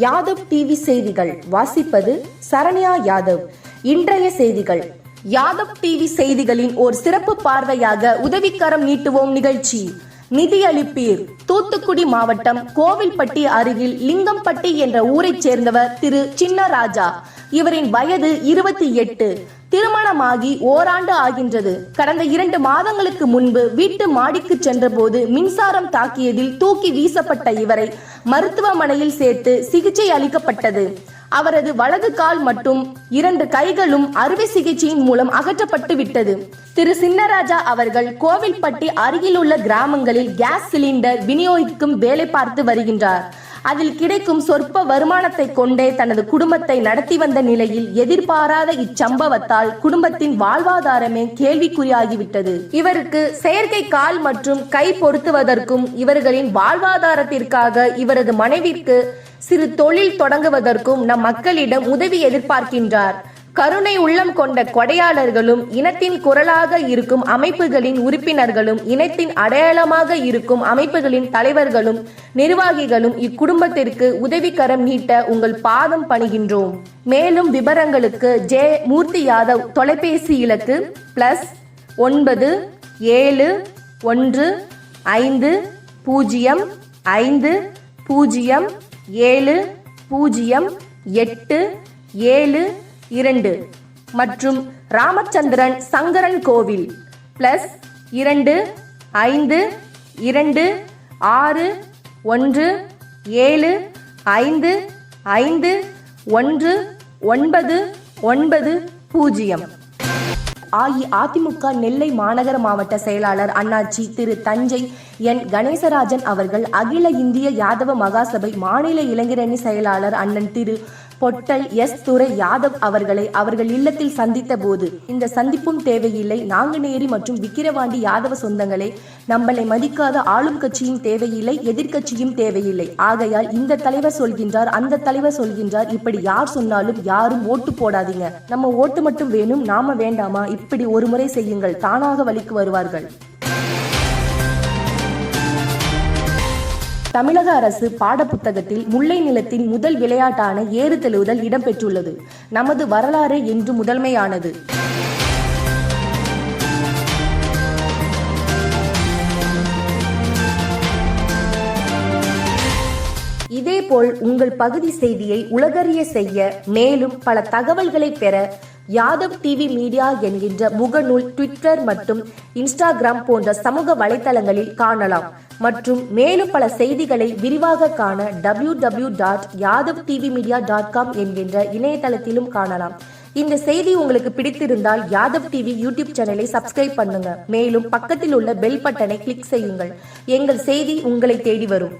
Yadav TV செய்திகள். வாசிப்பது சரண்யா யாதவ். இன்றைய செய்திகள். யாதவ் டிவி செய்திகளின் ஒரு சிறப்பு பார்வையாக உதவிக்கரம் நீட்டுவோம் நிகழ்ச்சி. நிதியளிப்பீர். தூத்துக்குடி மாவட்டம் கோவில்பட்டி அருகில் லிங்கம்பட்டி என்ற ஊரைச் சேர்ந்தவர் திரு சின்னராஜா. இவரின் வயது இருபத்தி எட்டு. திருமணமாகி ஓராண்டு ஆகின்றது. கடந்த இரண்டு மாதங்களுக்கு முன்பு வீட்டு மாடிக்கு சென்றபோது மின்சாரம் தாக்கியதில் தூக்கி வீசப்பட்ட இவரை மருத்துவமனையில் சேர்த்து சிகிச்சை அளிக்கப்பட்டது. அவரது வலது கால் மற்றும் இரண்டு கைகளும் அறுவை சிகிச்சையின் மூலம் அகற்றப்பட்டு விட்டது திரு. சின்னராஜா அவர்கள் கோவில்பட்டி அருகிலுள்ள கிராமங்களில் கேஸ் சிலிண்டர் விநியோகிக்கும் வேலை பார்த்து வருகின்றார். அதில் கிடைக்கும் சொற்ப வருமானத்தை கொண்டே தனது குடும்பத்தை நடத்தி வந்த நிலையில் எதிர்பாராத இச்சம்பவத்தால் குடும்பத்தின் வாழ்வாதாரமே கேள்விக்குறியாகிவிட்டது. இவருக்கு செயற்கை கால் மற்றும் கை பொருத்துவதற்கும் இவர்களின் வாழ்வாதாரத்திற்காக இவரது மனைவிற்கு சிறு தொழில் தொடங்குவதற்கும் நம் மக்களிடம் உதவி எதிர்பார்க்கின்றார். கருணை உள்ளம் கொண்ட கொடையாளர்களும் இனத்தின் குரலாக இருக்கும் அமைப்புகளின் உறுப்பினர்களும் இனத்தின் அடையாளமாக இருக்கும் அமைப்புகளின் தலைவர்களும் நிர்வாகிகளும் இக்குடும்பத்திற்கு உதவிக்கரம் நீட்ட உங்கள் பாதம் பணிகின்றோம். மேலும் விவரங்களுக்கு ஜே. மூர்த்தி யாதவ் தொலைபேசி இலக்கு பிளஸ் ஒன்பது ஏழு ஒன்று ஐந்து பூஜ்ஜியம் ஐந்து பூஜ்ஜியம் ஏழு பூஜ்ஜியம் எட்டு ஏழு இரண்டு. மற்றும் ராமச்சந்திரன் சங்கரன் கோவில். பிளஸ் இரண்டு ஐந்து இரண்டு ஆறு ஒன்று ஏழு ஐந்து ஐந்து ஒன்று ஒன்பது ஒன்பது பூஜ்ஜியம். அஇஅதிமுக நெல்லை மாநகர மாவட்ட செயலாளர் அண்ணாச்சி திரு தஞ்சை என் கணேசராஜன் அவர்கள் அகில இந்திய யாதவ மகாசபை மாநில இளைஞரணி செயலாளர் அண்ணன் திரு பொட்டல் எஸ் துரை யாதவ் அவர்களை அவர்கள் இல்லத்தில் சந்தித்த போது இந்த சந்திப்பும் தேவையில்லை. நாங்குநேரி மற்றும் விக்கிரவாண்டி யாதவ சொந்தங்களே நம்மளை மதிக்காத ஆளும் கட்சியும் தேவையில்லை எதிர்க்கட்சியும் தேவையில்லை. ஆகையால் இந்த தலைவர் சொல்கின்றார் அந்த தலைவர் சொல்கின்றார். இப்படி யார் சொன்னாலும் யாரும் ஓட்டு போடாதீங்க. நம்ம ஓட்டு மட்டும் வேணும் நாம வேண்டாமா? இப்படி ஒரு முறை செய்யுங்கள் தானாக வழிக்கு வருவார்கள். தமிழக அரசு பாடப்புத்தகத்தில் முல்லை நிலத்தின் முதல் விளையாட்டான ஏறு தழுவுதல் இடம்பெற்றுள்ளது. நமது வரலாறு என்று முதன்மையானது. இதேபோல் உங்கள் பகுதி செய்தியை உலகறிய செய்ய மேலும் பல தகவல்களை பெற யாதவ் டிவி மீடியா என்கின்ற முகநூல் ட்விட்டர் மற்றும் இன்ஸ்டாகிராம் போன்ற சமூக வலைத்தளங்களில் காணலாம். மற்றும் மேலும் பல செய்திகளை விரிவாக காண W W dot Yadav TV media dot com என்கின்ற இணையதளத்திலும் காணலாம். இந்த செய்தி உங்களுக்கு பிடித்திருந்தால் யாதவ் டிவி யூடியூப் சேனலை சப்ஸ்கிரைப் பண்ணுங்க. மேலும் பக்கத்தில் உள்ள பெல் பட்டனை கிளிக் செய்யுங்கள். எங்கள் செய்தி உங்களை தேடி வரும்.